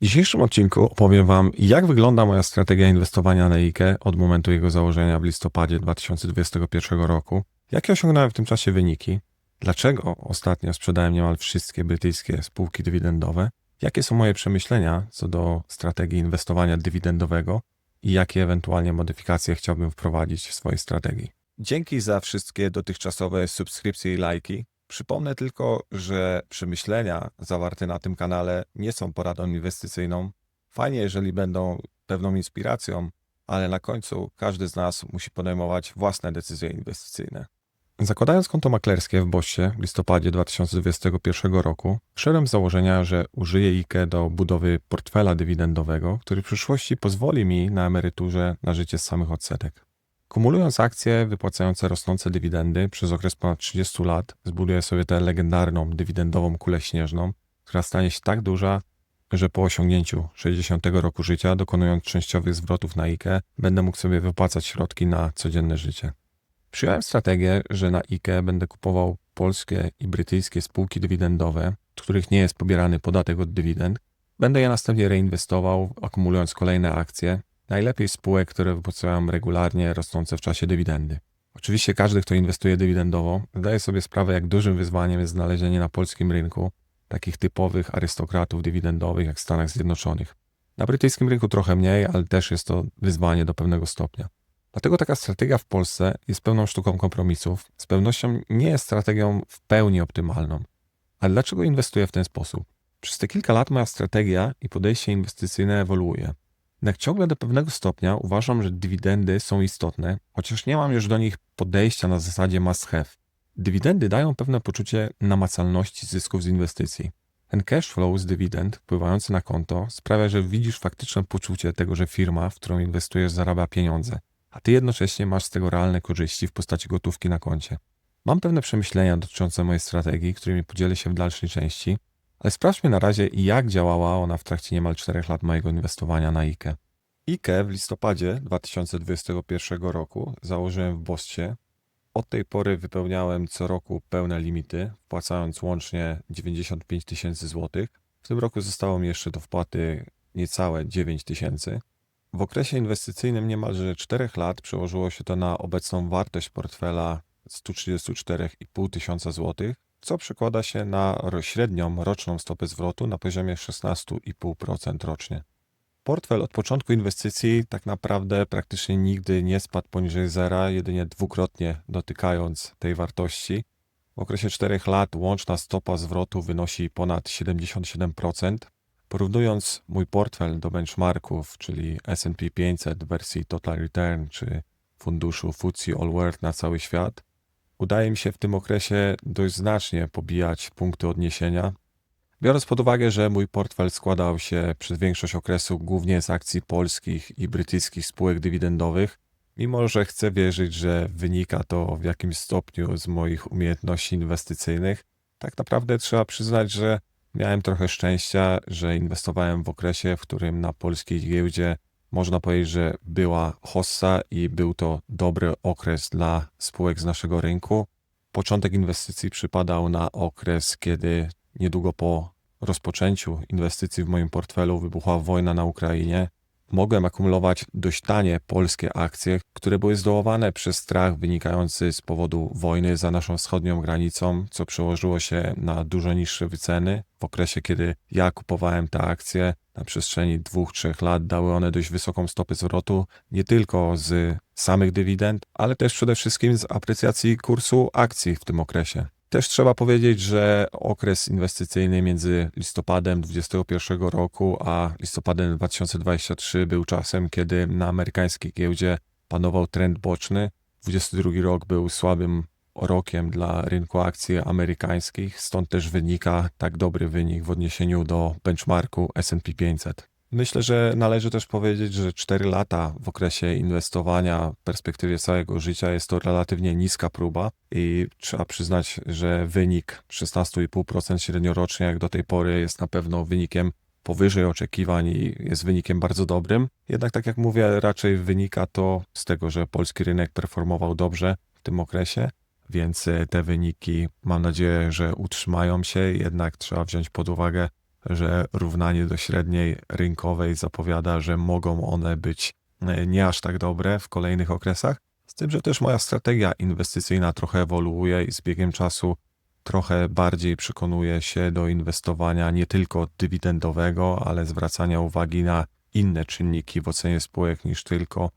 W dzisiejszym odcinku opowiem Wam, jak wygląda moja strategia inwestowania na IKE od momentu jego założenia w listopadzie 2021 roku, jakie osiągnąłem w tym czasie wyniki, dlaczego ostatnio sprzedałem niemal wszystkie brytyjskie spółki dywidendowe, jakie są moje przemyślenia co do strategii inwestowania dywidendowego i jakie ewentualnie modyfikacje chciałbym wprowadzić w swojej strategii. Dzięki za wszystkie dotychczasowe subskrypcje i lajki. Przypomnę tylko, że przemyślenia zawarte na tym kanale nie są poradą inwestycyjną. Fajnie, jeżeli będą pewną inspiracją, ale na końcu każdy z nas musi podejmować własne decyzje inwestycyjne. Zakładając konto maklerskie w Bossie w listopadzie 2021 roku, szedłem z założenia, że użyję IKE do budowy portfela dywidendowego, który w przyszłości pozwoli mi na emeryturze na życie z samych odsetek. Kumulując akcje wypłacające rosnące dywidendy przez okres ponad 30 lat, zbuduję sobie tę legendarną dywidendową kulę śnieżną, która stanie się tak duża, że po osiągnięciu 60 roku życia, dokonując częściowych zwrotów na IKE, będę mógł sobie wypłacać środki na codzienne życie. Przyjąłem strategię, że na IKE będę kupował polskie i brytyjskie spółki dywidendowe, z których nie jest pobierany podatek od dywidend. Będę je następnie reinwestował, akumulując kolejne akcje, najlepiej spółek, które wypłacają regularnie rosnące w czasie dywidendy. Oczywiście każdy, kto inwestuje dywidendowo, zdaje sobie sprawę, jak dużym wyzwaniem jest znalezienie na polskim rynku takich typowych arystokratów dywidendowych jak w Stanach Zjednoczonych. Na brytyjskim rynku trochę mniej, ale też jest to wyzwanie do pewnego stopnia. Dlatego taka strategia w Polsce jest pełną sztuką kompromisów. Z pewnością nie jest strategią w pełni optymalną. Ale dlaczego inwestuję w ten sposób? Przez te kilka lat moja strategia i podejście inwestycyjne ewoluuje. Jednak ciągle do pewnego stopnia uważam, że dywidendy są istotne, chociaż nie mam już do nich podejścia na zasadzie must have. Dywidendy dają pewne poczucie namacalności zysków z inwestycji. Ten cash flow z dywidend wpływający na konto sprawia, że widzisz faktyczne poczucie tego, że firma, w którą inwestujesz, zarabia pieniądze, a ty jednocześnie masz z tego realne korzyści w postaci gotówki na koncie. Mam pewne przemyślenia dotyczące mojej strategii, którymi podzielę się w dalszej części, ale sprawdźmy na razie, jak działała ona w trakcie niemal 4 lat mojego inwestowania na IKE. IKE w listopadzie 2021 roku założyłem w Bossie. Od tej pory wypełniałem co roku pełne limity, wpłacając łącznie 95 tysięcy złotych. W tym roku zostało mi jeszcze do wpłaty niecałe 9 tysięcy. W okresie inwestycyjnym niemalże 4 lat przełożyło się to na obecną wartość portfela 134,5 tysiąca złotych, co przekłada się na średnią roczną stopę zwrotu na poziomie 16,5% rocznie. Portfel od początku inwestycji tak naprawdę praktycznie nigdy nie spadł poniżej zera, jedynie dwukrotnie dotykając tej wartości. W okresie 4 lat łączna stopa zwrotu wynosi ponad 77%. Porównując mój portfel do benchmarków, czyli S&P 500 w wersji Total Return czy funduszu FTSE All World na cały świat, udaje mi się w tym okresie dość znacznie pobijać punkty odniesienia. Biorąc pod uwagę, że mój portfel składał się przez większość okresu głównie z akcji polskich i brytyjskich spółek dywidendowych, mimo że chcę wierzyć, że wynika to w jakimś stopniu z moich umiejętności inwestycyjnych, tak naprawdę trzeba przyznać, że miałem trochę szczęścia, że inwestowałem w okresie, w którym na polskiej giełdzie można powiedzieć, że była hossa i był to dobry okres dla spółek z naszego rynku. Początek inwestycji przypadał na okres, kiedy niedługo po rozpoczęciu inwestycji w moim portfelu wybuchła wojna na Ukrainie. Mogłem akumulować dość tanie polskie akcje, które były zdołowane przez strach wynikający z powodu wojny za naszą wschodnią granicą, co przełożyło się na dużo niższe wyceny. W okresie, kiedy ja kupowałem te akcje, na przestrzeni dwóch, trzech lat dały one dość wysoką stopę zwrotu, nie tylko z samych dywidend, ale też przede wszystkim z aprecjacji kursu akcji w tym okresie. Też trzeba powiedzieć, że okres inwestycyjny między listopadem 2021 roku a listopadem 2023 był czasem, kiedy na amerykańskiej giełdzie panował trend boczny. 2022 rok był słabym rokiem dla rynku akcji amerykańskich, stąd też wynika tak dobry wynik w odniesieniu do benchmarku SP 500. Myślę, że należy też powiedzieć, że 4 lata w okresie inwestowania w perspektywie całego życia jest to relatywnie niska próba i trzeba przyznać, że wynik 16,5% średniorocznie jak do tej pory jest na pewno wynikiem powyżej oczekiwań i jest wynikiem bardzo dobrym. Jednak tak jak mówię, raczej wynika to z tego, że polski rynek performował dobrze w tym okresie, więc te wyniki mam nadzieję, że utrzymają się, jednak trzeba wziąć pod uwagę że równanie do średniej rynkowej zapowiada, że mogą one być e, nie aż tak dobre w kolejnych okresach. Z tym, że też moja strategia inwestycyjna trochę ewoluuje i z biegiem czasu trochę bardziej przekonuję się do inwestowania nie tylko dywidendowego, ale zwracania uwagi na inne czynniki w ocenie spółek niż tylko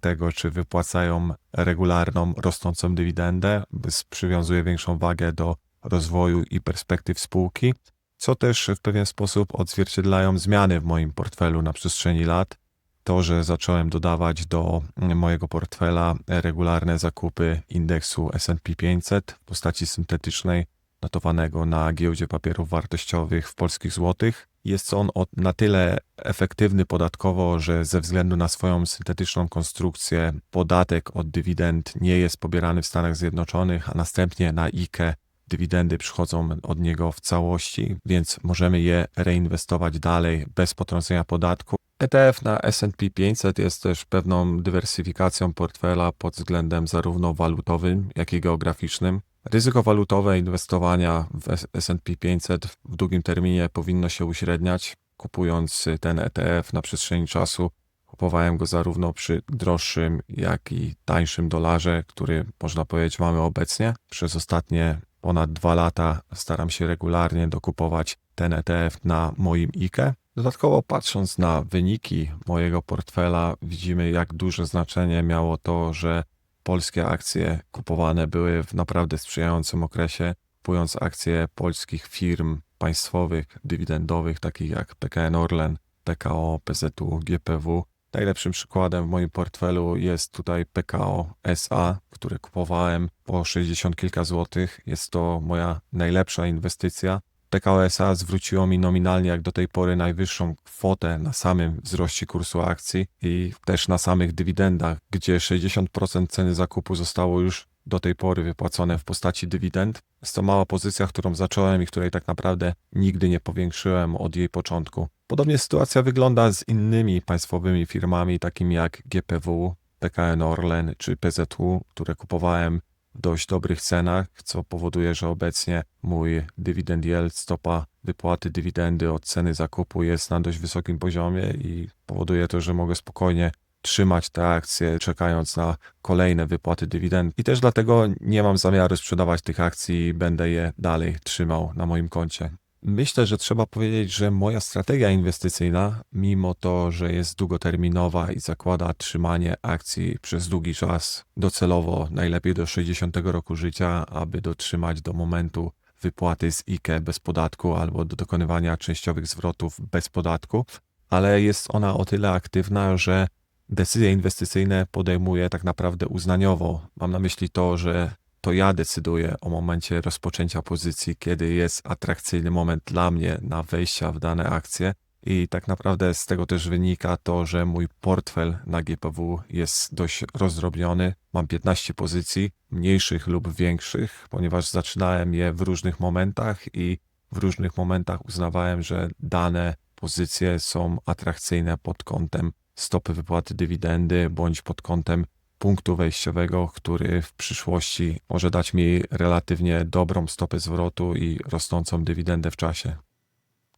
tego, czy wypłacają regularną, rosnącą dywidendę, przywiązuje większą wagę do rozwoju i perspektyw spółki, co też w pewien sposób odzwierciedlają zmiany w moim portfelu na przestrzeni lat. To, że zacząłem dodawać do mojego portfela regularne zakupy indeksu SP 500 w postaci syntetycznej, notowanego na giełdzie papierów wartościowych w polskich złotych. Jest on na tyle efektywny podatkowo, że ze względu na swoją syntetyczną konstrukcję podatek od dywidend nie jest pobierany w Stanach Zjednoczonych, a następnie na IKE dywidendy przychodzą od niego w całości, więc możemy je reinwestować dalej bez potrącenia podatku. ETF na S&P 500 jest też pewną dywersyfikacją portfela pod względem zarówno walutowym, jak i geograficznym. Ryzyko walutowe inwestowania w S&P 500 w długim terminie powinno się uśredniać. Kupując ten ETF na przestrzeni czasu, kupowałem go zarówno przy droższym, jak i tańszym dolarze, który można powiedzieć mamy obecnie. Przez ostatnie ponad dwa lata staram się regularnie dokupować ten ETF na moim IKE. Dodatkowo patrząc na wyniki mojego portfela, widzimy jak duże znaczenie miało to, że polskie akcje kupowane były w naprawdę sprzyjającym okresie, kupując akcje polskich firm państwowych, dywidendowych, takich jak PKN Orlen, PKO, PZU, GPW. Najlepszym przykładem w moim portfelu jest tutaj PKO SA, które kupowałem po 60 kilka złotych. Jest to moja najlepsza inwestycja. PKO SA zwróciło mi nominalnie jak do tej pory najwyższą kwotę na samym wzroście kursu akcji i też na samych dywidendach, gdzie 60% ceny zakupu zostało już do tej pory wypłacone w postaci dywidend. Jest to mała pozycja, którą zacząłem i której tak naprawdę nigdy nie powiększyłem od jej początku. Podobnie sytuacja wygląda z innymi państwowymi firmami, takimi jak GPW, PKN Orlen czy PZU, które kupowałem w dość dobrych cenach, co powoduje, że obecnie mój dywidend yield, stopa wypłaty dywidendy od ceny zakupu jest na dość wysokim poziomie i powoduje to, że mogę spokojnie trzymać te akcje, czekając na kolejne wypłaty dywidend. I też dlatego nie mam zamiaru sprzedawać tych akcji i będę je dalej trzymał na moim koncie. Myślę, że trzeba powiedzieć, że moja strategia inwestycyjna, mimo to, że jest długoterminowa i zakłada trzymanie akcji przez długi czas, docelowo najlepiej do 60 roku życia, aby dotrzymać do momentu wypłaty z IKE bez podatku albo do dokonywania częściowych zwrotów bez podatku, ale jest ona o tyle aktywna, że decyzje inwestycyjne podejmuję tak naprawdę uznaniowo. Mam na myśli to, że to ja decyduję o momencie rozpoczęcia pozycji, kiedy jest atrakcyjny moment dla mnie na wejścia w dane akcje. I tak naprawdę z tego też wynika to, że mój portfel na GPW jest dość rozdrobniony. Mam 15 pozycji, mniejszych lub większych, ponieważ zaczynałem je w różnych momentach i w różnych momentach uznawałem, że dane pozycje są atrakcyjne pod kątem stopy wypłaty dywidendy bądź pod kątem punktu wejściowego, który w przyszłości może dać mi relatywnie dobrą stopę zwrotu i rosnącą dywidendę w czasie.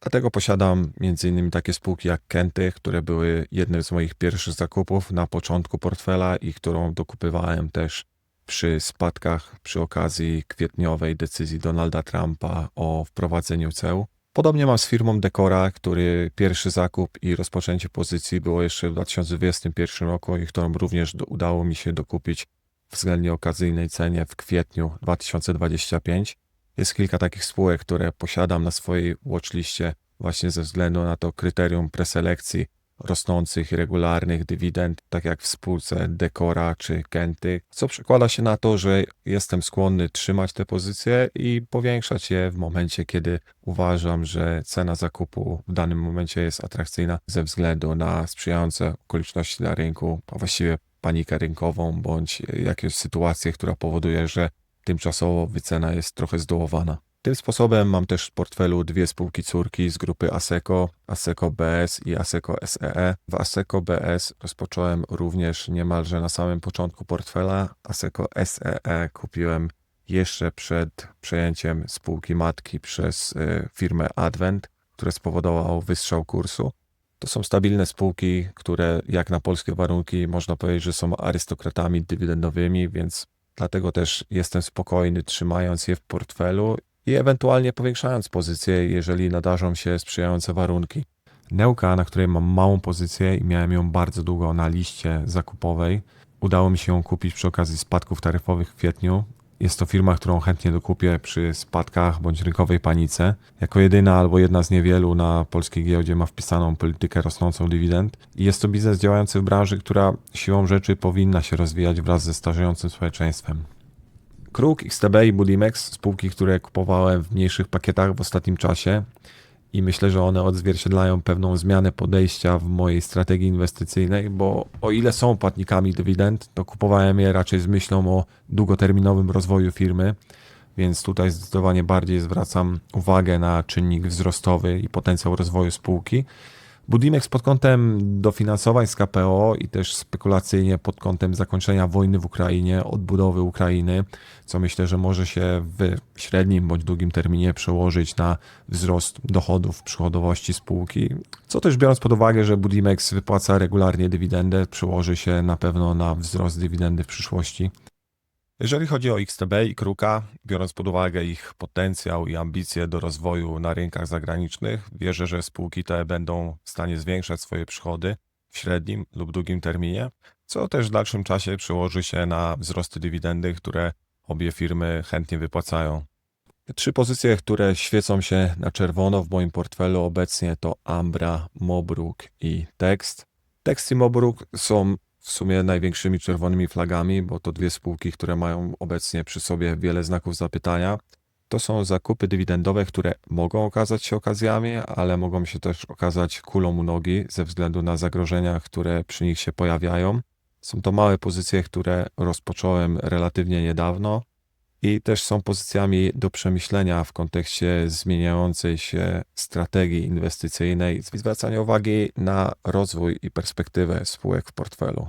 Dlatego posiadam m.in. takie spółki jak Kenty, które były jednym z moich pierwszych zakupów na początku portfela i którą dokupywałem też przy spadkach przy okazji kwietniowej decyzji Donalda Trumpa o wprowadzeniu ceł. Podobnie mam z firmą Decora, który pierwszy zakup i rozpoczęcie pozycji było jeszcze w 2021 roku i którą również udało mi się dokupić w względnie okazyjnej cenie w kwietniu 2025. Jest kilka takich spółek, które posiadam na swojej watchliście właśnie ze względu na to kryterium preselekcji rosnących regularnych dywidend, tak jak w spółce Decora czy Kenty, co przekłada się na to, że jestem skłonny trzymać te pozycje i powiększać je w momencie, kiedy uważam, że cena zakupu w danym momencie jest atrakcyjna ze względu na sprzyjające okoliczności na rynku, a właściwie panikę rynkową bądź jakąś sytuację, która powoduje, że tymczasowo wycena jest trochę zdołowana. Tym sposobem mam też w portfelu dwie spółki córki z grupy ASECO, ASECO BS i ASECO SEE. W ASECO BS rozpocząłem również niemalże na samym początku portfela. ASECO SEE kupiłem jeszcze przed przejęciem spółki matki przez y, firmę Advent. które spowodowało wystrzał kursu. To są stabilne spółki, które jak na polskie warunki można powiedzieć, że są arystokratami dywidendowymi, więc dlatego też jestem spokojny, trzymając je w portfelu i ewentualnie powiększając pozycję, jeżeli nadarzą się sprzyjające warunki. Neuka, na której mam małą pozycję i miałem ją bardzo długo na liście zakupowej, udało mi się ją kupić przy okazji spadków taryfowych w kwietniu. Jest to firma, którą chętnie dokupię przy spadkach bądź rynkowej panice. Jako jedyna albo jedna z niewielu na polskiej giełdzie ma wpisaną politykę rosnącą dywidend i jest to biznes działający w branży, która siłą rzeczy powinna się rozwijać wraz ze starzejącym społeczeństwem. Kruk, XTB i Budimex, spółki, które kupowałem w mniejszych pakietach w ostatnim czasie. I myślę, że one odzwierciedlają pewną zmianę podejścia w mojej strategii inwestycyjnej, bo o ile są płatnikami dywidend, to kupowałem je raczej z myślą o długoterminowym rozwoju firmy, więc tutaj zdecydowanie bardziej zwracam uwagę na czynnik wzrostowy i potencjał rozwoju spółki Budimex pod kątem dofinansowań z KPO i też spekulacyjnie pod kątem zakończenia wojny w Ukrainie, odbudowy Ukrainy, co myślę, że może się w średnim bądź długim terminie przełożyć na wzrost dochodów, przychodowości spółki, co też biorąc pod uwagę, że Budimex wypłaca regularnie dywidendę, przełoży się na pewno na wzrost dywidendy w przyszłości. Jeżeli chodzi o XTB i Kruka, biorąc pod uwagę ich potencjał i ambicje do rozwoju na rynkach zagranicznych, wierzę, że spółki te będą w stanie zwiększać swoje przychody w średnim lub długim terminie, co też w dalszym czasie przełoży się na wzrosty dywidendy, które obie firmy chętnie wypłacają. Trzy pozycje, które świecą się na czerwono w moim portfelu obecnie to Ambra, Mobruk i Text. Text i Mobruk są w sumie największymi czerwonymi flagami, bo to dwie spółki, które mają obecnie przy sobie wiele znaków zapytania. To są zakupy dywidendowe, które mogą okazać się okazjami, ale mogą się też okazać kulą u nogi ze względu na zagrożenia, które przy nich się pojawiają. Są to małe pozycje, które rozpocząłem relatywnie niedawno i też są pozycjami do przemyślenia w kontekście zmieniającej się strategii inwestycyjnej, zwracania uwagi na rozwój i perspektywę spółek w portfelu.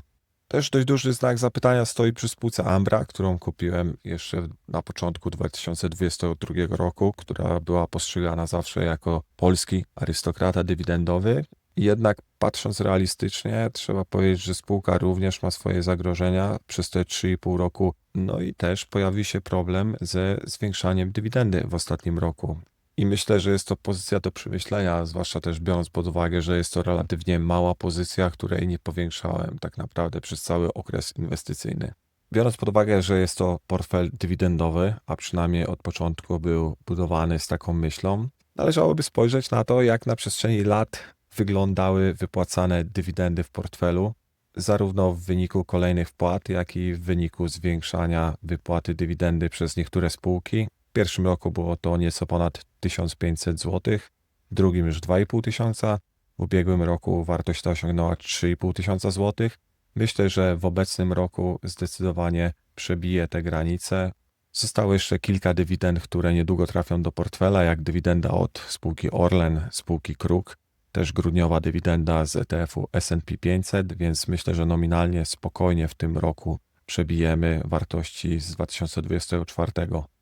Też dość duży znak zapytania stoi przy spółce Ambra, którą kupiłem jeszcze na początku 2022 roku, która była postrzegana zawsze jako polski arystokrata dywidendowy. Jednak patrząc realistycznie, trzeba powiedzieć, że spółka również ma swoje zagrożenia przez te 3,5 roku. No i też pojawi się problem ze zwiększaniem dywidendy w ostatnim roku. I myślę, że jest to pozycja do przemyślenia, zwłaszcza też biorąc pod uwagę, że jest to relatywnie mała pozycja, której nie powiększałem tak naprawdę przez cały okres inwestycyjny. Biorąc pod uwagę, że jest to portfel dywidendowy, a przynajmniej od początku był budowany z taką myślą, należałoby spojrzeć na to, jak na przestrzeni lat wyglądały wypłacane dywidendy w portfelu, zarówno w wyniku kolejnych wpłat, jak i w wyniku zwiększania wypłaty dywidendy przez niektóre spółki, pierwszym roku było to nieco ponad 1500 zł, w drugim już 2,5 tysiąca, w ubiegłym roku wartość ta osiągnęła 3,5 tysiąca zł. Myślę, że w obecnym roku zdecydowanie przebije te granice. Zostało jeszcze kilka dywidend, które niedługo trafią do portfela, jak dywidenda od spółki Orlen, spółki Kruk, też grudniowa dywidenda z ETF-u S&P 500, więc myślę, że nominalnie spokojnie w tym roku przebijemy wartości z 2024.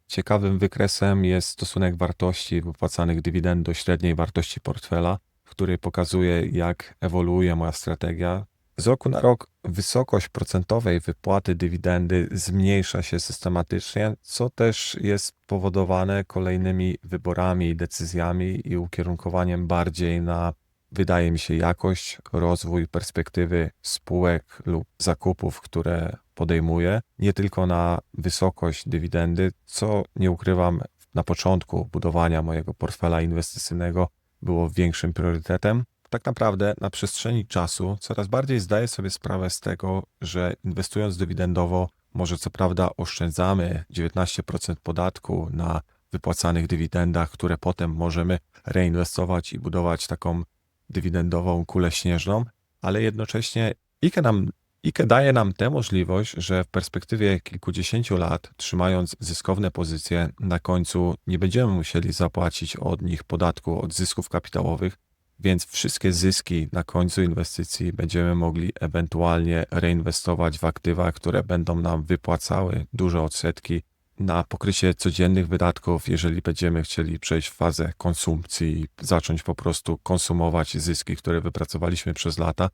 Ciekawym wykresem jest stosunek wartości wypłacanych dywidend do średniej wartości portfela, który pokazuje, jak ewoluuje moja strategia. Z roku na rok wysokość procentowej wypłaty dywidendy zmniejsza się systematycznie, co też jest powodowane kolejnymi wyborami decyzjami i ukierunkowaniem bardziej na, wydaje mi się, jakość, rozwój, perspektywy spółek lub zakupów, które podejmuję, nie tylko na wysokość dywidendy, co nie ukrywam, na początku budowania mojego portfela inwestycyjnego było większym priorytetem. Tak naprawdę na przestrzeni czasu coraz bardziej zdaję sobie sprawę z tego, że inwestując dywidendowo, może co prawda oszczędzamy 19% podatku na wypłacanych dywidendach, które potem możemy reinwestować i budować taką dywidendową kulę śnieżną, ale jednocześnie IKE nam IKE daje nam tę możliwość, że w perspektywie kilkudziesięciu lat, trzymając zyskowne pozycje, na końcu nie będziemy musieli zapłacić od nich podatku od zysków kapitałowych, więc wszystkie zyski na końcu inwestycji będziemy mogli ewentualnie reinwestować w aktywa, które będą nam wypłacały duże odsetki na pokrycie codziennych wydatków, jeżeli będziemy chcieli przejść w fazę konsumpcji i zacząć po prostu konsumować zyski, które wypracowaliśmy przez lata,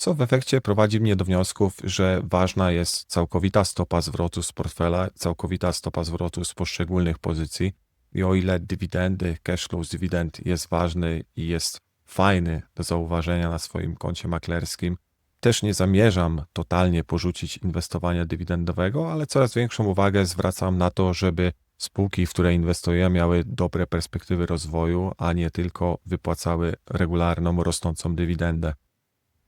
co w efekcie prowadzi mnie do wniosków, że ważna jest całkowita stopa zwrotu z portfela, całkowita stopa zwrotu z poszczególnych pozycji. I o ile dywidendy, cash flow z dywidend jest ważny i jest fajny do zauważenia na swoim koncie maklerskim, też nie zamierzam totalnie porzucić inwestowania dywidendowego, ale coraz większą uwagę zwracam na to, żeby spółki, w które inwestuję, miały dobre perspektywy rozwoju, a nie tylko wypłacały regularną, rosnącą dywidendę.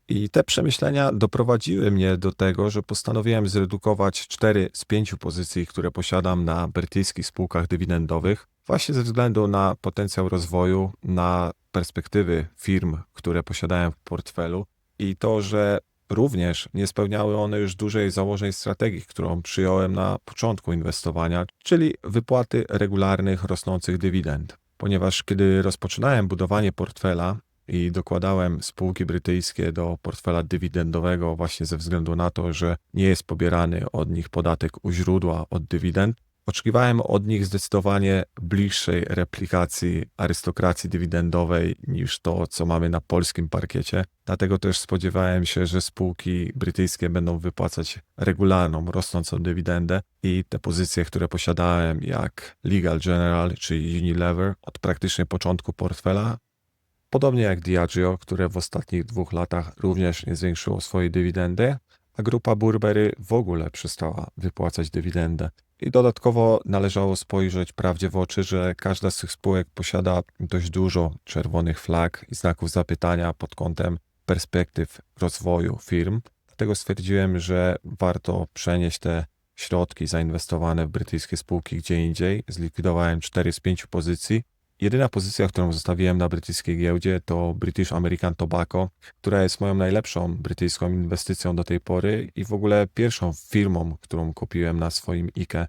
I te przemyślenia doprowadziły mnie do tego, że postanowiłem zredukować cztery z pięciu pozycji, które posiadam na brytyjskich spółkach dywidendowych, właśnie ze względu na potencjał rozwoju, na perspektywy firm, które posiadałem w portfelu i to, że również nie spełniały one już dużej założeń strategii, którą przyjąłem na początku inwestowania, czyli wypłaty regularnych, rosnących dywidend. Ponieważ kiedy rozpoczynałem budowanie portfela, i dokładałem spółki brytyjskie do portfela dywidendowego właśnie ze względu na to, że nie jest pobierany od nich podatek u źródła od dywidend. Oczekiwałem od nich zdecydowanie bliższej replikacji arystokracji dywidendowej niż to, co mamy na polskim parkiecie. Dlatego też spodziewałem się, że spółki brytyjskie będą wypłacać regularną, rosnącą dywidendę i te pozycje, które posiadałem, jak Legal General czy Unilever, od praktycznie początku portfela, Podobnie jak Diageo, które w ostatnich dwóch latach również nie zwiększyło swojej dywidendy, a grupa Burberry w ogóle przestała wypłacać dywidendę. I dodatkowo należało spojrzeć prawdzie w oczy, że każda z tych spółek posiada dość dużo czerwonych flag i znaków zapytania pod kątem perspektyw rozwoju firm. Dlatego stwierdziłem, że warto przenieść te środki zainwestowane w brytyjskie spółki gdzie indziej. Zlikwidowałem 4 z 5 pozycji Jedyna pozycja, którą zostawiłem na brytyjskiej giełdzie to British American Tobacco, która jest moją najlepszą brytyjską inwestycją do tej pory i w ogóle pierwszą firmą, którą kupiłem na swoim IKE.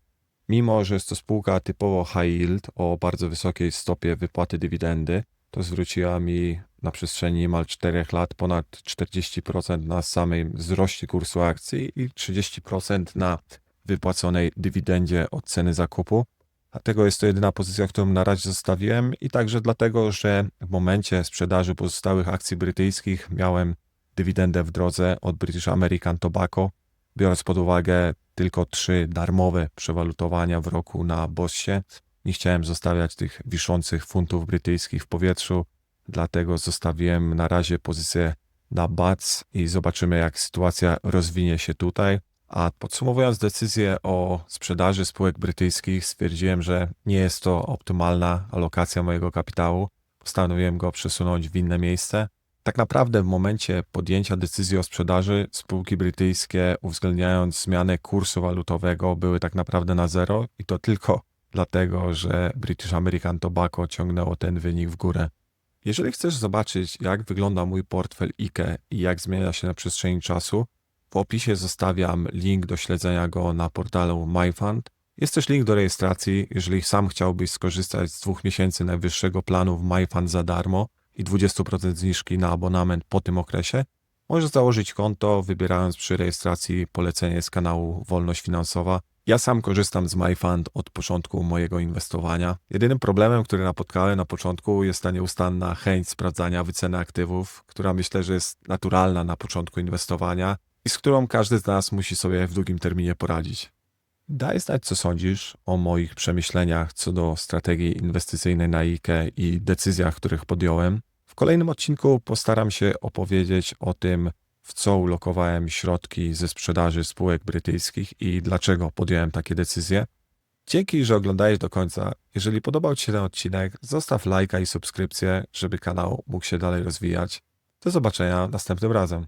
Mimo, że jest to spółka typowo high yield o bardzo wysokiej stopie wypłaty dywidendy, to zwróciła mi na przestrzeni niemal 4 lat ponad 40% na samej wzroście kursu akcji i 30% na wypłaconej dywidendzie od ceny zakupu. Dlatego jest to jedyna pozycja, którą na razie zostawiłem i także dlatego, że w momencie sprzedaży pozostałych akcji brytyjskich miałem dywidendę w drodze od British American Tobacco, biorąc pod uwagę tylko trzy darmowe przewalutowania w roku na Bossie. Nie chciałem zostawiać tych wiszących funtów brytyjskich w powietrzu, dlatego zostawiłem na razie pozycję na BATS i zobaczymy, jak sytuacja rozwinie się tutaj. A podsumowując decyzję o sprzedaży spółek brytyjskich, stwierdziłem, że nie jest to optymalna alokacja mojego kapitału. Postanowiłem go przesunąć w inne miejsce. Tak naprawdę w momencie podjęcia decyzji o sprzedaży spółki brytyjskie, uwzględniając zmianę kursu walutowego, były tak naprawdę na zero i to tylko dlatego, że British American Tobacco ciągnęło ten wynik w górę. Jeżeli chcesz zobaczyć, jak wygląda mój portfel IKE i jak zmienia się na przestrzeni czasu, w opisie zostawiam link do śledzenia go na portalu MyFund. Jest też link do rejestracji, jeżeli sam chciałbyś skorzystać z dwóch miesięcy najwyższego planu w MyFund za darmo i 20% zniżki na abonament po tym okresie. Możesz założyć konto, wybierając przy rejestracji polecenie z kanału Wolność Finansowa. Ja sam korzystam z MyFund od początku mojego inwestowania. Jedynym problemem, który napotkałem na początku, jest ta nieustanna chęć sprawdzania wyceny aktywów, która myślę, że jest naturalna na początku inwestowania i z którą każdy z nas musi sobie w długim terminie poradzić. Daj znać, co sądzisz o moich przemyśleniach co do strategii inwestycyjnej na IKE i decyzjach, których podjąłem. W kolejnym odcinku postaram się opowiedzieć o tym, w co ulokowałem środki ze sprzedaży spółek brytyjskich i dlaczego podjąłem takie decyzje. Dzięki, że oglądałeś do końca. Jeżeli podobał Ci się ten odcinek, zostaw lajka i subskrypcję, żeby kanał mógł się dalej rozwijać. Do zobaczenia następnym razem.